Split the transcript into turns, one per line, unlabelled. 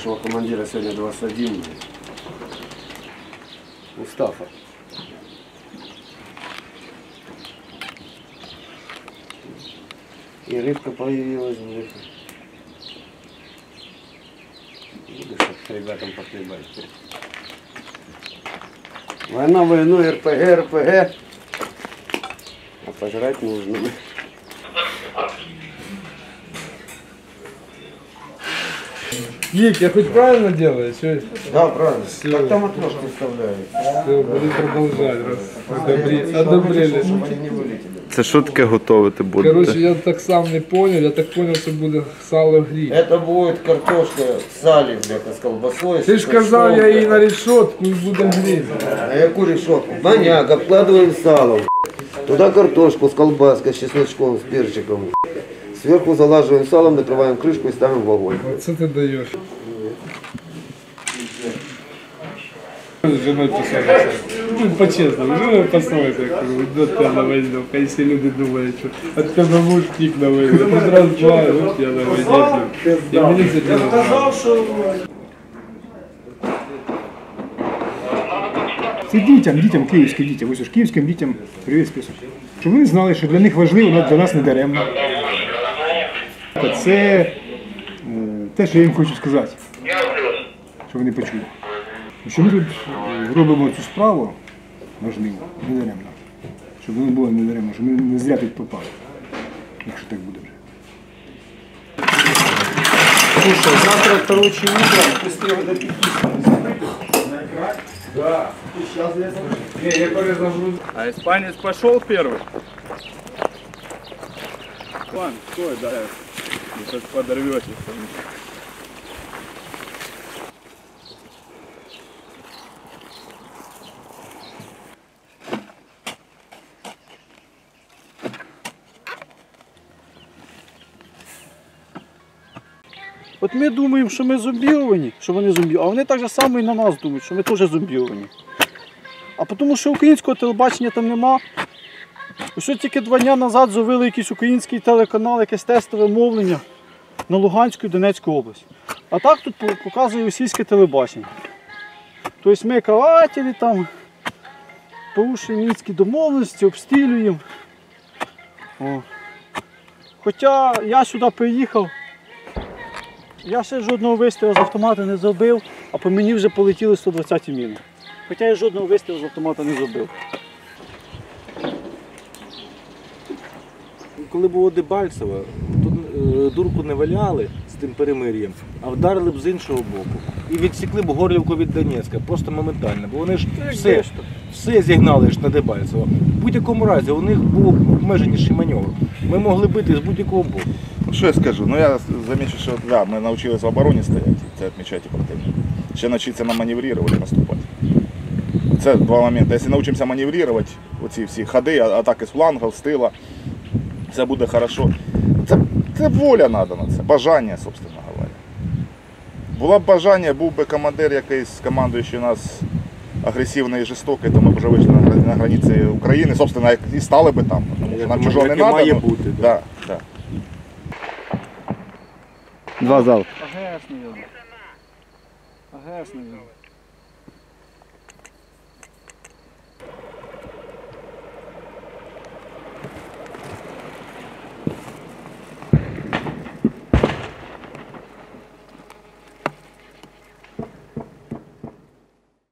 нашего командира сегодня 21. Мустафа. И рыбка появилась в лесу. Будешь ребятам похлебать. Война войну, РПГ, РПГ. А пожрать нужно.
Вик, я хоть правильно делаю? Все,
Да, правильно.
Всё.
Как там отложки вставляют?
все, будем продолжать, раз одобри- одобрили.
Чтобы они не вылетели.
Це що таке готовити будете?
Короче, я так сам не понял, я так понял, что буде сало гриль.
Это будет картошка в сале, бляха, с колбасой.
Ти ж казав, я її на решетку і буде гриль.
А яку решетку? Баняк, обкладываем салом. Туда картошку с колбаской, с чесночком, с перчиком. Сверху залаживаем салом, накрываем крышку и ставим в огонь.
Оце ти даєш. З женою посадився. Ну, по-чесному, женою посадився, я кажу, до тебе вийду. Якщо люди думають, що від тебе муж тік на вийду. Тут раз, два, от я на. І мені це діло. нравиться.
Це дітям, дітям, київським дітям, ось ж київським дітям привіт список. Щоб вони знали, що для них важливо, але для нас не даремно. Це е, те, що я їм хочу сказати, щоб вони почули. Що ми тут е, робимо цю справу важливо, не даремно. Щоб воно було не даремно, щоб ми не зря тут попали, якщо так буде вже.
Слушай, завтра, короче, утром быстрее вот
А испанец пошел первый? Ван, стой, да. Вы сейчас подорветесь.
От ми думаємо, що ми зомбіровані, що вони зомбіровані, а вони так само і на нас думають, що ми теж зомбіровані. А тому що українського телебачення там нема. Ось тільки два дні назад зробили якийсь український телеканал, якесь тестове мовлення на Луганську і Донецьку область. А так тут показує російське телебачення. Тобто ми карателі там, порушуємо мінські домовленості, обстрілюємо. Хоча я сюди приїхав. Я ще жодного вистрілу з автомата не зробив, а по мені вже полетіли 120 міни. Хоча я жодного вистрілу з автомата не зробив.
Коли було Дебальцево, тут е, дурку не валяли з тим перемир'ям, а вдарили б з іншого боку. І відсікли б Горлівку від Донецька, просто моментально. Бо вони ж все, все зігнали ж на Дебальцево. В будь-якому разі у них був обмеженіший маневр. Ми могли бити з будь-якого боку.
Ну, Що я скажу? Ну я замічу, що да, ми навчилися в обороні стояти, це відмічайте противника. Ще навчитися нам маневрувати наступати. Це два моменти. Якщо навчимося маневрувати, оці всі ходи, атаки з флангів, з тила, це буде хорошо. Це, це воля треба на це, бажання, собственно говоря. Було б бажання, був би командир якийсь командуючий нас агресивний і жорстокий, то ми б вже вийшли на, на границі України, собственно, як і стали би там. Тому що нам чужого не треба.
має
ну,
бути,
Да, да.
Два залпи.
АГС, мабуть. АГС, мабуть.